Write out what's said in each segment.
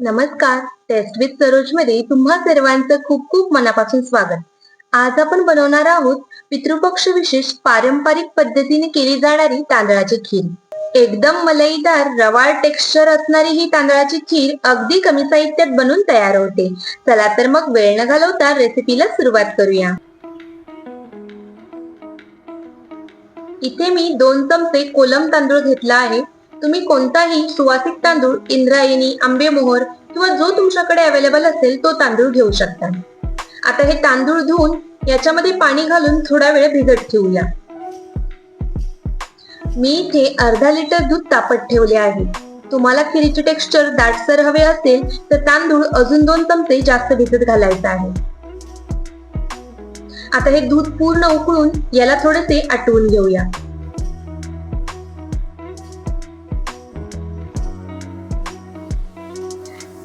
नमस्कार. Taste with सरोजमध्ये तुम्हा सर्वांचं खूप खूप मनापासून स्वागत. आज आपण बनवणार आहोत पितृपक्ष विशेष पारंपरिक पद्धतीने केली जाणारी तांदळाची खीर. एकदम मलईदार रवाळ टेक्स्चर असणारी ही तांदळाची खीर अगदी कमी साहित्यात बनून तयार होते. चला तर मग वेळ न घालवता रेसिपीला सुरुवात करूया. इथे मी दोन चमचे कोलम तांदूळ घेतला आहे. तुम्ही कोणताही सुवासिक तांदूळ इंद्रायणी आंबेमोहर किंवा जो तुमच्याकडे अवेलेबल असेल तो तांदूळ घेऊ शकता. आता हे तांदूळ धुवून याच्यामध्ये पाणी घालून थोडा वेळ भिजत ठेवूया. मी इथे अर्धा लिटर दूध तापत ठेवले आहे. तुम्हाला खिरीचे टेक्स्चर दाटसर हवे असेल तर तांदूळ अजून दोन चमचे जास्त भिजत घालायचा आहे. आता हे दूध पूर्ण उकळून याला थोडेसे आटवून घेऊया.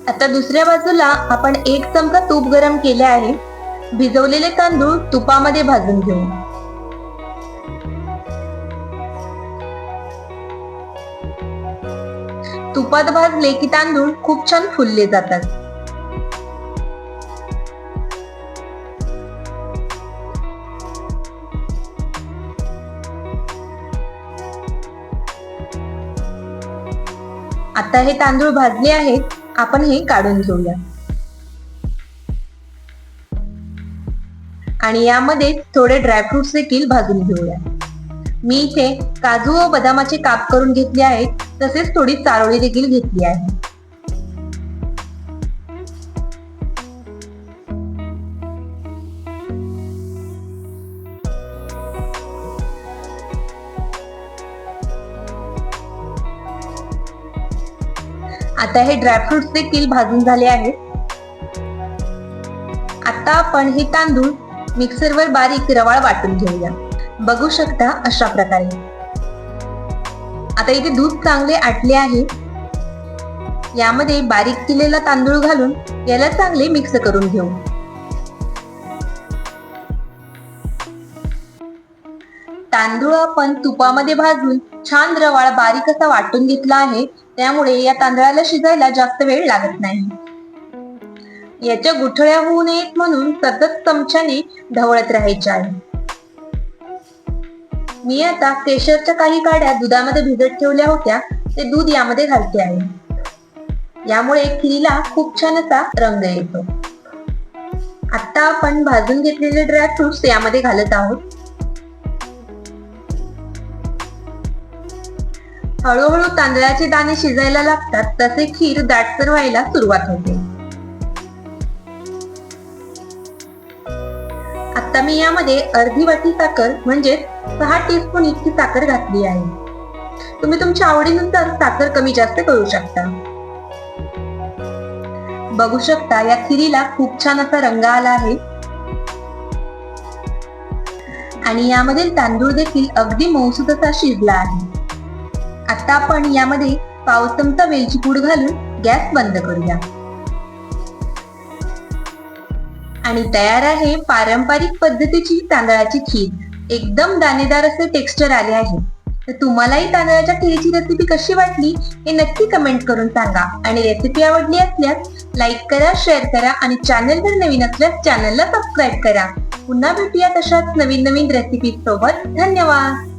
आता दुसऱ्या बाजूला आपण एक चमचा तूप गरम केले आहे. भिजवलेले तांदूळ तुपामध्ये भाजून घेऊ. तुपात भाजले की तांदूळ खूप छान फुलले जातात. आता हे तांदूळ भाजले आहेत. आपण हे काढून घेऊया. आणि यामध्ये थोडे ड्रायफ्रुट्स देखील भाजून घेऊया. मी इथे काजू व बदामाचे काप करून घेतले आहेत तसेच थोडी चारोळी देखील घेतली आहे. आता हे ड्रायफ्रुट्स देखील भाजून झाले आहेत. आता आपण हे तांदूळ मिक्सरवर बारीक रवाळ वाटून घेऊया. बघू शकता अशा प्रकारे. आता इथे दूध चांगले आटले आहे. यामध्ये बारीक केलेला तांदूळ घालून याला चांगले मिक्स करून घेऊ. तांदूळ आपण तुपामध्ये भाजून छान रवाळ बारीक असा वाटून घेतला आहे. त्यामुळे या तांदळाला शिजायला जास्त वेळ लागत नाही. याच्या गुठळ्या होऊ नयेत म्हणून सतत चमच्याने ढवळत राहायचे आहे. मी आता केशरच्या काही काड्या दुधामध्ये भिजत ठेवल्या होत्या ते दूध यामध्ये घालते आहे. यामुळे खिरीला खूप छान असा रंग येतो. आता आपण भाजून घेतलेले ड्रायफ्रुट्स यामध्ये घालत आहोत. हळूहळू तांदळाचे दाणे शिजायला लागतात तसे खीर दाटसर व्हायला सुरुवात होते. आता मी यामध्ये अर्धी वाटी साखर म्हणजे सहा टीस्पून इतकी साखर घातली आहे. तुम्ही तुमच्या आवडीनुसार साखर कमी जास्त करू शकता. बघू शकता या खिरीला खूप छान असा रंग आला आहे. आणि यामधील तांदूळ देखील अगदी मौसूद असा शिजला आहे. आता आपण यामध्ये पाव चमचा वेलची पूड घालून गॅस बंद करूया. आणि तयार आहे पारंपरिक पद्धतीची तांदळाची खीर. एकदम दाणेदार असे टेक्स्चर आले आहे. तर तुम्हालाही तांदळाच्या खिरीची रेसिपी कशी वाटली हे नक्की कमेंट करून सांगा. आणि रेसिपी आवडली असल्यास लाईक करा शेअर करा आणि चॅनलवर नवीन असल्यास चॅनलला सबस्क्राईब करा. पुन्हा भेटूया तशाच नवीन नवीन रेसिपी सोबत. धन्यवाद!